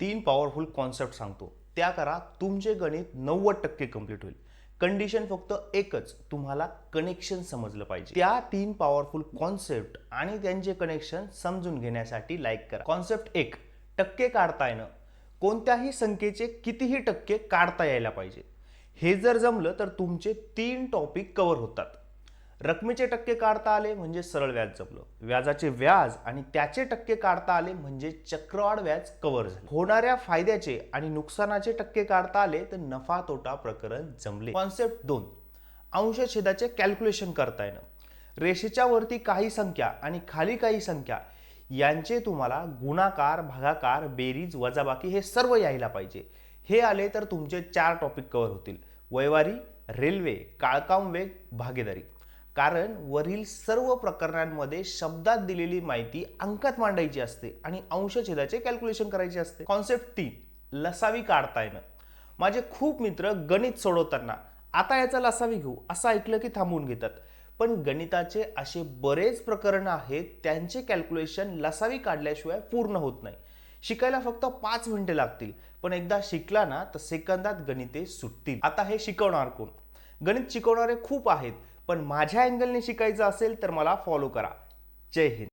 तीन powerful concept सांगतो. त्या करा तुमचे गणित नव्वद टक्के कंप्लीट होईल. कंडिशन फक्त एकच तुम्हाला कनेक्शन समजलं पाहिजे. त्या तीन पॉवरफुल कॉन्सेप्ट आणि त्यांचे कनेक्शन समजून घेण्यासाठी लाईक करा. कॉन्सेप्ट एक टक्के काढता येणं. कोणत्याही संख्येचे कितीही टक्के काढता यायला पाहिजे. हे जर जमलं तर तुमचे तीन टॉपिक कव्हर होतात. रकमेचे टक्के काढता आले म्हणजे सरळ व्याज जपलं. व्याजाचे व्याज आणि त्याचे टक्के काढता आले म्हणजे चक्रवाढ व्याज कव्हर झाले. होणाऱ्या फायद्याचे आणि नुकसानाचे टक्के काढता आले तर नफा तोटा प्रकरण जमले. कॉन्सेप्ट दोन. अंश छेदाचे कॅल्क्युलेशन करता येणं. रेषेच्या वरती काही संख्या आणि खाली काही संख्या यांचे तुम्हाला गुणाकार भागाकार बेरीज वजाबाकी हे सर्व यायला पाहिजे. हे आले तर तुमचे चार टॉपिक कव्हर होतील. वैवारी रेल्वे काळकाम वेग भागीदारी. कारण वरील सर्व प्रकरणांमध्ये शब्दात दिलेली माहिती अंकात मांडायची असते आणि अंशछेदाचे कॅल्क्युलेशन करायचे असते. कॉन्सेप्ट तीन लसावी काढता येणं माझे खूप मित्र गणित सोडवताना आता याचा लसावी घेऊ असं ऐकलं की थांबून घेतात. पण गणिताचे असे बरेच प्रकरण आहेत त्यांचे कॅल्क्युलेशन लसावी काढल्याशिवाय पूर्ण होत नाही. शिकायला फक्त पाच मिनिटे लागतील पण एकदा शिकला ना तर सेकंदात गणिते सुटतील. आता हे शिकवणार कोण? गणित शिकवणारे खूप आहेत पण माझ्या अँगलने शिकायचं असेल तर मला फॉलो करा. जय हिंद.